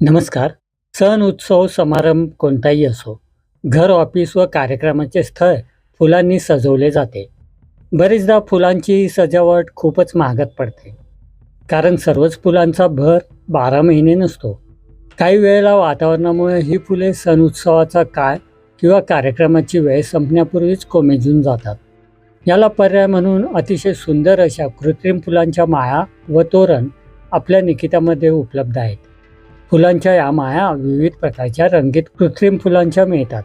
नमस्कार. सण उत्सव समारंभ कोणताही असो घर ऑफिस व कार्यक्रमाचे स्थळ फुलांनी सजवले जाते. बरेचदा फुलांची सजावट खूपच महागात पडते. कारण सर्वच फुलांचा भर बारा महिने नसतो. काही वेळेला वातावरणामुळे ही फुले सण उत्सवाचा काळ किंवा कार्यक्रमाची वेळ संपण्यापूर्वीच कोमेजून जातात. याला पर्याय म्हणून अतिशय सुंदर अशा कृत्रिम फुलांच्या माळा व तोरण आपल्या निकितामध्ये उपलब्ध आहेत. फुलांच्या या माया विविध प्रकारच्या रंगीत कृत्रिम फुलांच्या मिळतात.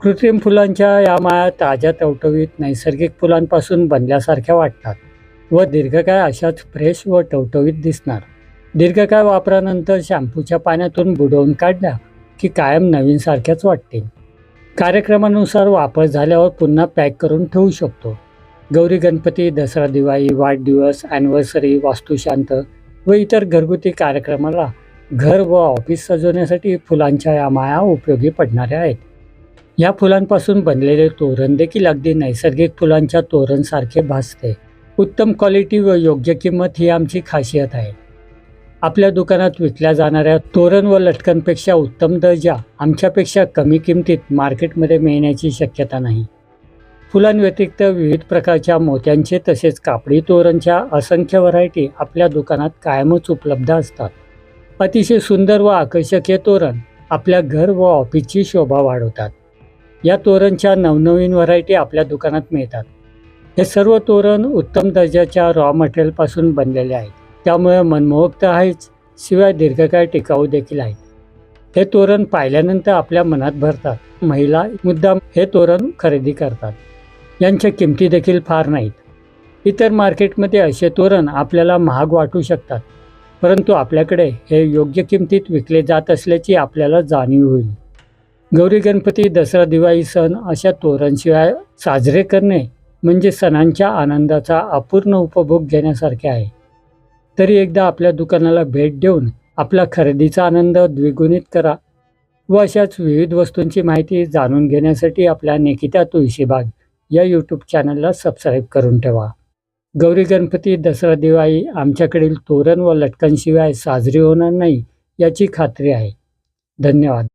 कृत्रिम फुलांच्या या माया ताज्या टवटवीत नैसर्गिक फुलांपासून बनल्यासारख्या वाटतात व दीर्घकाळ अशाच फ्रेश व टवटवीत दिसणार. दीर्घकाळ वापरानंतर शॅम्पूच्या पाण्यातून बुडवून काढल्या की कायम नवीनसारख्याच वाटतील कार्यक्रमानुसार वापर झाल्यावर पुन्हा पॅक करून ठेवू शकतो. गौरी गणपती दसरा दिवाळी वाढदिवस ॲनिव्हर्सरी वास्तुशांत व इतर घरगुती कार्यक्रमाला घर व ऑफिस सजवण्यासाठी फुलांच्या या माया उपयोगी पडणाऱ्या आहेत. या फुलांपासून बनलेले तोरण देखील अगदी नैसर्गिक फुलांच्या तोरणसारखे भासते. उत्तम क्वालिटी व योग्य किंमत ही आमची खासियत आहे. आपल्या दुकानात विकल्या जाणाऱ्या तोरण व लटकनपेक्षा उत्तम दर्जा आमच्यापेक्षा कमी किमतीत मार्केटमध्ये मिळण्याची शक्यता नाही. फुलांव्यतिरिक्त विविध प्रकारच्या मोत्यांचे तसेच कापडी तोरणच्या असंख्य व्हरायटी आपल्या दुकानात कायमच उपलब्ध असतात. अतिशय सुंदर व आकर्षक हे तोरण आपल्या घर व ऑफिसची शोभा वाढवतात. या तोरणच्या नवनवीन व्हरायटी आपल्या दुकानात मिळतात. हे सर्व तोरण उत्तम दर्जाच्या रॉ मटेरियलपासून बनलेले आहेत. त्यामुळे मनमोहक तर आहेच शिवाय दीर्घकाळ टिकाऊ देखील आहेत. हे तोरण पाहिल्यानंतर आपल्या मनात भरतात महिला मुद्दाम हे तोरण खरेदी करतात. यांच्या किमती देखील फार नाहीत. इतर मार्केटमध्ये असे तोरण आपल्याला महाग वाटू शकतात. परंतु आपल्याकडे हे योग्य किमतीत विकले जात असल्याची आपल्याला जाणीव होईल. गौरी गणपती दसरा दिवाळी सण अशा तोरणशिवाय साजरे करणे म्हणजे सणांच्या आनंदाचा अपूर्ण उपभोग घेण्यासारखे आहे. तरी एकदा आपल्या दुकानाला भेट देऊन आपला खरेदीचा आनंद द्विगुणित करा व अशाच विविध वस्तूंची माहिती जाणून घेण्यासाठी आपल्या निकिता तुळशीबाग या यूट्यूब चॅनलला सबस्क्राईब करून ठेवा. गौरी गणपती दसरा दिवाळी आमच्याकडील तोरण व लटकनशिवाय साजरी होणार नाही याची खात्री आहे. धन्यवाद.